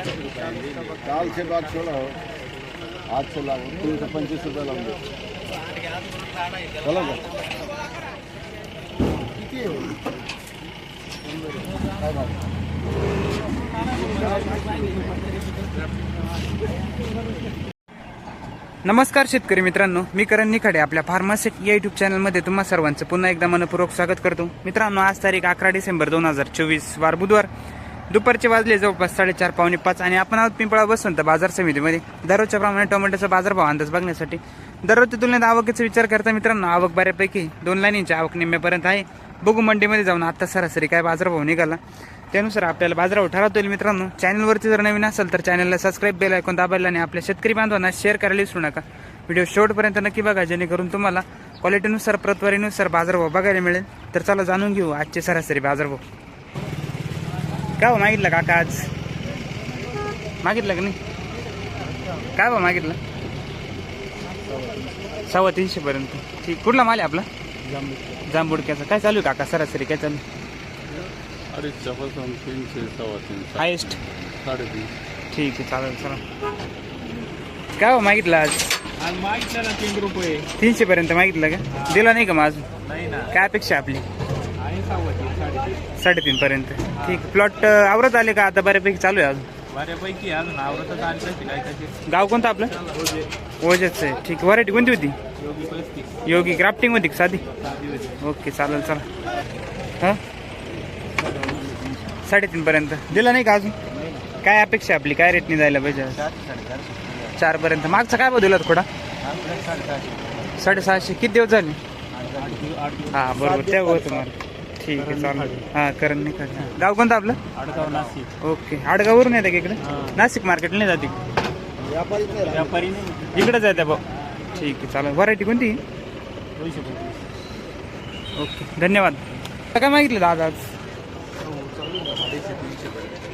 काल से बात छोड़ा हो आज से लागू तीन सौ पंचवीस रुपये लावून दे चला का किती आहे काय भाव? नमस्कार शेतकरी मित्रांनो मी करण निखाडे आपल्या फार्मासेट या युट्यूब चॅनलमध्ये तुम्हा सर्वांचं पुन्हा एकदा मनपूर्वक स्वागत करतो. मित्रांनो आज तारीख अकरा डिसेंबर दोन हजार चोवीस वार बुधवार. दुपारचे वाजले जवळपास साडेचार पावणे पाच आणि आपण आहोत पिंपळा बसवंत बाजार समितीमध्ये. दररोजच्या प्रमाणे टोमॅटोचा बाजारभाव अंदाज बघण्यासाठी. दररोजच्या तुलनेत आवकेचा विचार करता मित्रांनो आवक बऱ्यापैकी दोन लाईनींची आवक निम्म्यापर्यंत आहे. बघू मंडीमध्ये जाऊन आता सरासरी काय बाजारभाव निघाला. त्यानुसार आपल्याला बाजारावर ठरवता येईल मित्रांनो. चॅनलवरती जर नवीन असेल तर चॅनलला सबस्क्राईब बेल ऐकून दाबायला आणि आपल्या शेतकरी बांधवांना शेअर करायला विसरू नका. व्हिडिओ शेवटपर्यंत नक्की बघा जेणेकरून तुम्हाला क्वालिटीनुसार प्रतवारीनुसार बाजारभाव बघायला मिळेल. तर चला जाणून घेऊ आजचे सरासरी बाजारभाव. काय भाव मागितलं काका आज? मागितलं का नाही? काय भाव मागितलं? सव्वा तीनशे पर्यंत. ठीक कुठला माल आहे आपला? जांबुडक्याचा काय चालू आहे काका? सरासरी काय चालू आहे? अडीचच्यापासून तीनशे सव्वा तीनशे हायेस्ट. साडेतीन. ठीक आहे चालेल चला. काय भाव मागितलं आज? आज मागितलं ना तीन रुपये. तीनशे पर्यंत मागितलं का? दिला नाही का मग अजून? नाही ना. काय अपेक्षा आपली? आहे सव्वा तीन साडेतीन. साडेतीन पर्यंत. ठीक प्लॉट आवरत आले का आता? बऱ्यापैकी चालू आहे अजून? बऱ्यापैकी अजून. आवडतच गाव कोणतं आपलं? रोजे ओजेच आहे. ठीक व्हरायटी कोणती होती? योगी पस्तीस योगी ग्राफ्टिंग होती का साधी? साधी होती. ओके चालेल चला. हां? साडेतीन पर्यंत. दिला नाही का अजून? काय अपेक्षा आपली? काय रेटने जायला पाहिजे? चार पर्यंत. मागचा काय दिला थोडा साडेसहाशे. किती दिवस झाले? हा बरोबर. त्या होतं मला. ठीक आहे चालेल. हा करण नाही करण गाव कोणतं आपलं? आडगाव नाशिक ओके. आडगावरून येतं का इकडे? नाशिक मार्केटला नाही जाते व्यापारी इकडेच आहे भाऊ ठीक आहे चालेल. व्हरायटी कोणती? ओके धन्यवाद. काय मागितलं दादा आज?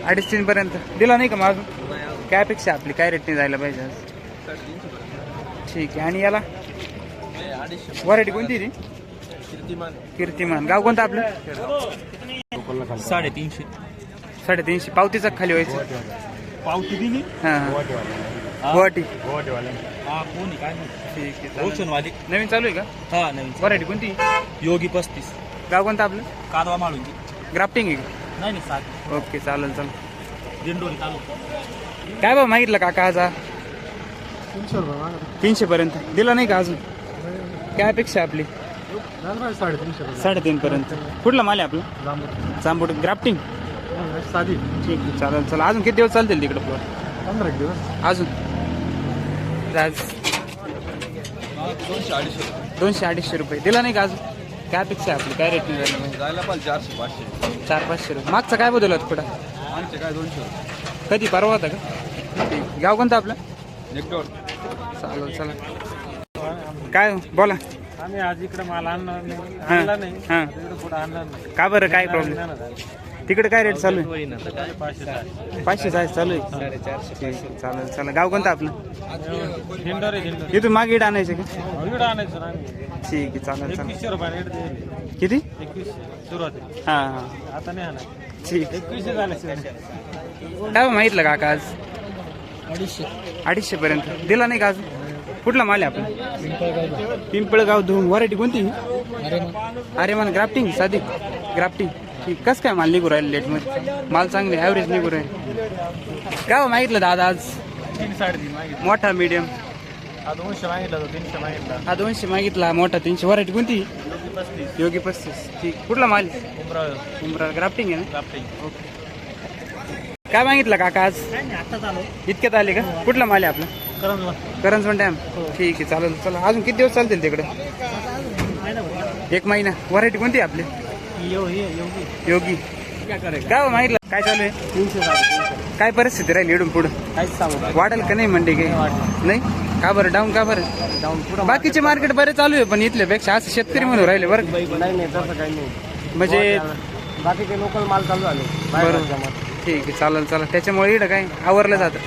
अडीच तीन पर्यंत. दिला नाही का मग अजून? काय अपेक्षा आपली? काय रेटने जायला पाहिजे आज? ठीक आहे. आणि याला? व्हरायटी कोणती ती? कीर्तिमान. गाव कोणतं आपलं? साडेतीनशे. साडेतीनशे. पावतीचा खाली व्हायचं. पावती दिली? हां गुवाहाटी हा. ठीक आहे. रोशनवाली. नवीन चालू आहे का? हा नवीन व्हरायटी कोणती? योगी पस्तीस. गाव कोणतं आपलं? कादवा माळुंगी. ग्राफ्टिंग आहे का? नाही नाही सात ओके चालेल चालेल. दिंडोरी तालुका काय भाव मागितलं काका आज? तीनशे रुपये तीनशे पर्यंत दिला नाही का अजून? काय अपेक्षा आपली? साडेतीनशे साडेतीन पर्यंत कुठला माल आहे आपला? जांबूट ग्राफ्टिंग? साधी. ठीक आहे चालेल चला अजून किती दिवस चालतील तिकडे प्लॉट पंधरा दिवस. अजून? दोनशे अडीचशे दोनशे अडीचशे रुपये. दिला नाही का अजून? काय अपेक्षा आहे आपली? काय रेट जायला पाहिजे चारशे पाचशे. चार पाचशे रुपये. मागचा काय बदलला थोडा आमचे काय दोनशे कधी? परवा होता का? गाव कोणतं आपलं? चालेल चला. काय? बोला. आम्ही आज इकडे माल आणणार नाही. आणला नाही. हां. आणणार नाही. का बरं? काय प्रॉब्लेम तिकडे काय रेट चालू आहे? पाचशे चाळीस चालू आहे? ठीक आहे, चालेल चला गाव कोणतं आपलं? इथून मागे आणायचं का? ठीक आहे चालेल चालेल. एकवीसशे किती? एकवीस सुरुवात आहे. हां हां. आता नाही आणा ठीक. एकवीसशे झाले काय माहितलं काका आज? अडीचशे. अडीचशे पर्यंत. दिला नाही का अजून कुठला माल आहे आपला? पिंपळगाव धुवून व्हरायटी कोणती? अरे मन ग्राफ्टिंग साधी ग्राफ्टिंग ठीक कसं काय माल निघू राहील लेटमध्ये माल चांगले ॲव्हरेज निघू राहील. काय हो मागितलं दादा आज? तीन साडेतीन मागितलं. मोठा मीडियम हा दोनशे मागितला तो तीनशे मागितला. हा दोनशे मागितला मोठा तीनशे. व्हरायटी कोणती? योगी पस्तीस. योगी पस्तीस. ठीक. कुठला माल? उमराळ. उमरा ग्राफ्टिंग आहे ना? कापटे ओके काय मागितलं काका आज? इतक्यात आले का? कुठला माल आहे आपला? करंजवा करंजवन डॅम ठीक आहे चालेल. चला अजून किती दिवस चालतील तिकडे? एक महिना. व्हरायटी कोणती आहे आपली? हे योगी योगी. काय हो मागितलं? काय चालू आहे? काय परिस्थिती राहील इडून पुढं? वाढेल का नाही मंडी काही? नाही का बरं? डाऊन का बरं? जाऊन पुढं बाकीचे मार्केट बरे चालू आहे पण इथल्यापेक्षा असं शेतकरी म्हणून राहिले बरं? नाही नाही तसं काही नाही. म्हणजे बाकीचे लोकल माल चालू झाले. बरोबर ठीक आहे चालेल चालेल. त्याच्यामुळे इकडं काय? आवरलं जातं.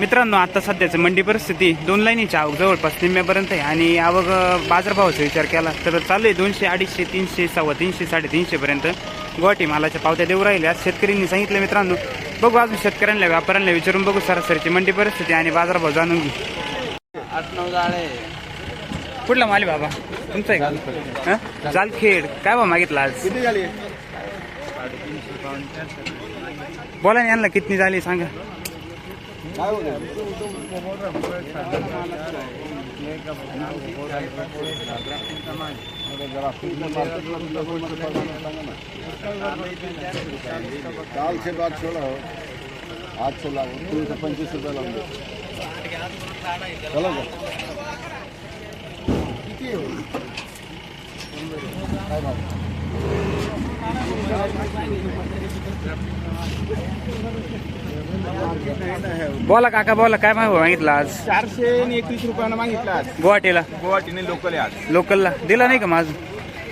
मित्रांनो आता सध्याचं मंडी परिस्थिती दोन लाईनीची आवक जवळपास निम्म्यापर्यंत आहे आणि आवक बाजारभावाचा विचार केला तर चालू आहे दोनशे अडीचशे तीनशे सव्वा तीनशे साडेतीनशे पर्यंत. गुवाहाटी मालाच्या पावत्या देऊ राहिल्या. शेतकऱ्यांनी सांगितलं मित्रांनो बघू अजून शेतकऱ्यांना व्यापाऱ्यांना विचारून बघू सरासरीची मंडी परिस्थिती आणि बाजारभाव जाणून घेऊ. आठ नऊ जाळे कुठला माल बाबा? तुमचा आहे का? जालखेड. काय भाव मागितला आज? किती झाली? बोला ना यांना कितनी झाली सांगा. काल से बात छोड़ा हो आज से लागू तीन सौ पंचवीस रुपये लावून दे चला का किती हो काय भाव बोला काका बोला. काय भाव मागितला आज? चारशे आणि एकवीस रुपयानं मागितलं आज. गुवाहाटीला. गुवाहाटीने लोकल आहे आज. लोकलला दिला नाही का माझं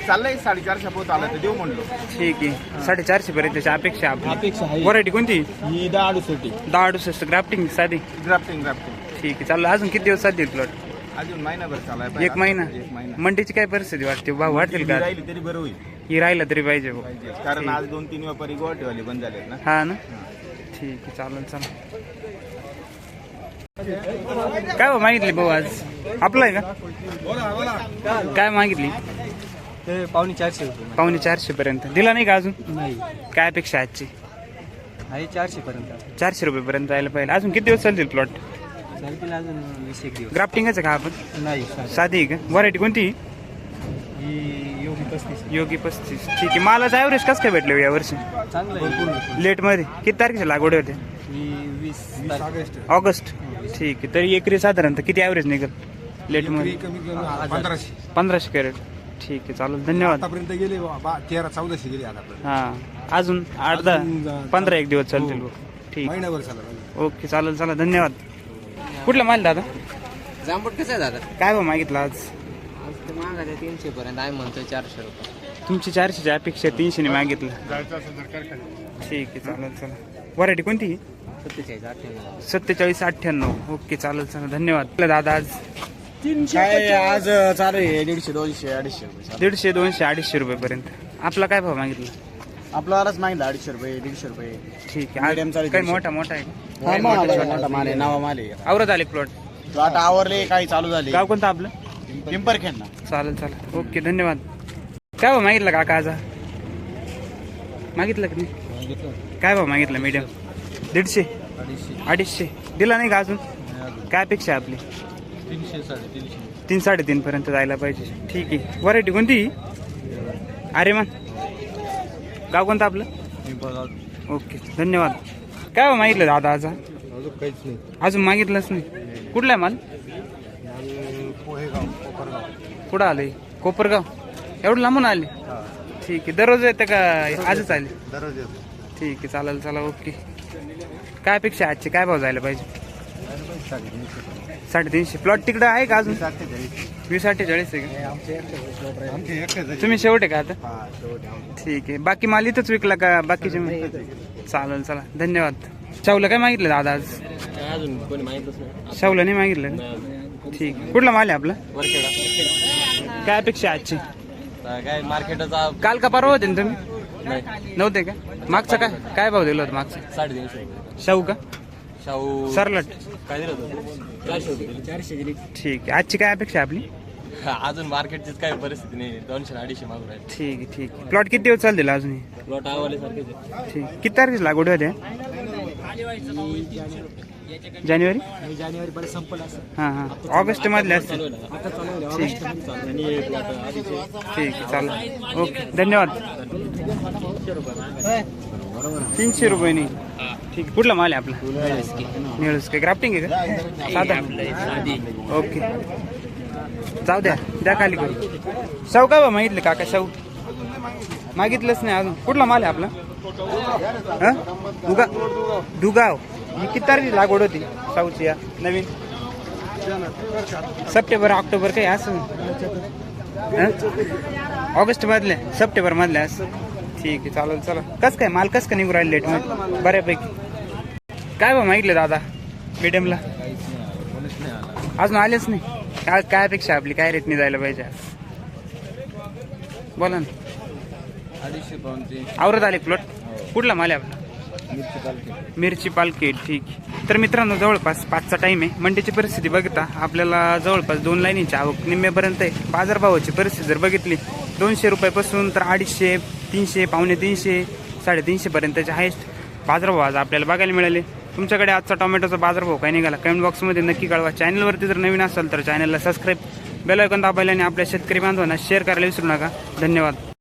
चाललंय साडेचारशे पोत आलं तर देऊ म्हणलो. ठीक आहे. साडेचारशे पर्यंतची अपेक्षा आपली. अपेक्षा आहे. व्हरायटी कोणती? ही दहा अडुसष्टी. दहा अडुसष्ट. ग्राफ्टिंग साधी. ग्राफ्टिंग ग्राफ्टिंग ठीक आहे. चालू अजून किती दिवस चालतील प्लॉट अजून महिनाभर चालाय एक महिना? एक महिना. मंडीची काय परिस्थिती वाटते? भाव वाढतील का? राहिली तरी बरं होईल. ही राहिला तरी पाहिजे भाऊ. कारण आज दोन तीन व्यापारी गुवाहाटीवाले बंद झालेत ना. हा ना? ठीक आहे चालेल चालेल. काय भाव मागितली भाऊ आज? आपला आहे का? काय मागितली? ते पावणे चारशे रुपये. पावणे चारशे पर्यंत. दिला नाही का अजून? नाही. काय अपेक्षा आजची? आहे चारशे पर्यंत. चारशे रुपये पर्यंत जायला पाहिजे. अजून किती दिवस चालतील प्लॉट चालतील अजून वीस एक दिवस ग्राफ्टिंगच आहे का आपण? नाही साधी. आहे का? व्हरायटी कोणती? ही योगी पस्तीस. योगी पस्तीस. ठीक आहे. मालाचं ॲव्हरेज कसं काय भेटलं यावर्षी चांगलं आहे. लेटमध्ये किती तारखेच्या लागवड होते ही वीस ऑगस्ट. ऑगस्ट. ठीक आहे. तरी एकरी साधारणतः किती ॲव्हरेज निघेल? लेटमध्ये कमी कमी पंधराशे. पंधराशे कॅरेट. ठीक आहे. चालेल. धन्यवाद. आतापर्यंत गेले बा- तेरा चौदाशे गेले आतापर्यंत. हां. अजून आठ अजून दहा पंधरा एक दिवस चालतील हो. ठीक महिन्याभर झाला ओके. चालेल चला धन्यवाद. कुठला माल दादा? जांबूट कसं आहे दादा? काय भाव मागितला आज? आज आहे तीनशे पर्यंत. आहे म्हणतोय चारशे रुपये. तुमची चारशेची अपेक्षा तीनशेने मागितलं. ठीक आहे चालेल चला व्हरायटी कोणती सत्तेचाळीस अठ्ठ्याण्णव. सत्तेचाळीस अठ्ठ्याण्णव. ओके चालेल चला धन्यवाद. दादा आज? काय आज चालू आहे. दीडशे दोनशे अडीचशे रुपये. दीडशे दोनशे अडीचशे रुपयेपर्यंत. आपला काय भाव मागितला? आपल्यालाच मागितलं अडीचशे रुपये दीडशे रुपये. ठीक आहे. Medium चालेल काही. मोठा मोठा आहे. का? हा, मोठा मोठा माल आहे नावा माल आहे. आवरत आले प्लॉट तो आता आवरले काही चालू झाले. गाव कोणतं आपलं? पिंपरखेड ना चालेल चालेल. ओके धन्यवाद. काय भाव मागितलं काका आज? मागितलं की नाही? काय भाव मागितलं मीडियम दीडशे? अडीचशे. दिला नाही का अजून? काय अपेक्षा आहे आपली? तीनशे साडेतीनशे तीन साडेतीन पर्यंत जायला पाहिजे. ठीक आहे. व्हरायटी कोणती? अरे मन गाव कोणतं आपलं? ओके धन्यवाद. काय भाव मागितलं दादा आज? अजून काहीच नाही. अजून मागितलंच नाही? कुठला आहे माल? पोहेगाव कोपरगाव. कुठं आलंय कोपरगाव? एवढं लांबून आले? ठीक आहे दररोज येतं का? आजच आले? दररोज येतो. ठीक आहे चालेल चला ओके. काय अपेक्षा आहे आजची? काय भाव जायला पाहिजे? साडेतीनशे. प्लॉट तिकडं आहे का अजून? वीस अठ्ठेचाळीस आहे का? तुम्ही शेवट आहे का आता? हा शेवटी ठीक आहे. बाकी माल इथंच विकला का बाकीचे? चालेल चला. धन्यवाद. शावलं काय मागितलं दादा आज? अजून? कोणी माहितच नाही. शावलं नाही मागितलं? ठीक आहे. कुठला माल आहे आपला? काय अपेक्षा आहे आजची? काय मार्केटचा काल का परवा होते ना तुम्ही? नाही. नव्हते का? मागचा काय? काय भाव दिला होता मागचा? साडेतीनशे शाहू का? शाहू सरलट. काय दिलं होतं? चारशे ठीक आहे. आजची काय अपेक्षा आहे आपली? अजून मार्केटचीच काय परिस्थिती नाही. दोनशे अडीचशे मागून राहिले. ठीक आहे ठीक आहे. प्लॉट किती दिवस चालतील अजून? प्लॉट आवाले ठीक. किती तारखेची लागवड होते जानेवारी? जानेवारी पर्यंत संपलं असं हां हां. ऑगस्ट मधले असतील. आता चालू ठीक. आणि प्लॉट आधीचे ठीक आहे चालेल. ओके धन्यवाद. तीनशे रुपये नाही. ठीक. आहे. कुठला माल आहे आपला? निळस काय ग्राफ्टिंग आहे का? साधा. ओके. जाऊ द्या द्या खाली करू शाहू काय बा मागितले काका शाहू? मागितलंच नाही अजून. कुठला माल आहे आपला? हं? दुगा दुगाव. ही किती तारखेची लागवड होती शाहूची या नवीन? सप्टेंबर ऑक्टोबर काही असं? ऑगस्ट मधले सप्टेंबर मधले असं. ठीक आहे चालेल चला. कस काय माल कस का निघू राहिले लेट मग बऱ्यापैकी. काय बा मागितलं दादा? मीडियमला अजून आलेच नाही. काय काय अपेक्षा आपली? काय रेटने जायला पाहिजे? बोला ना. अडीचशे पाऊन तीनशे आवरत आले प्लॉट कुठला माल आहे आपला? मिरची पालखी. मिरची पालखी ठीक. तर मित्रांनो जवळपास पाचचा टाईम आहे. मंडीची परिस्थिती बघता आपल्याला जवळपास दोन लाईनीची आवक निम्म्यापर्यंत आहे. बाजारभावाची परिस्थिती जर बघितली दोनशे रुपयापासून तर अडीचशे तीनशे पावणे तीनशे साडेतीनशे पर्यंतचे हायस्ट बाजारभाव आज आपल्याला बघायला मिळाले. तुमच्याकडे आजचा टोमॅटोचा बाजारभाव काय निघाला? कमेंट बॉक्समध्ये नक्की कळवा. चॅनलवरती जर नवीन असाल तर चॅनलला सबस्क्राईब बेल दाबायला आणि आपल्या शेतकरी बांधवांना शेअर करायला विसरू नका. धन्यवाद.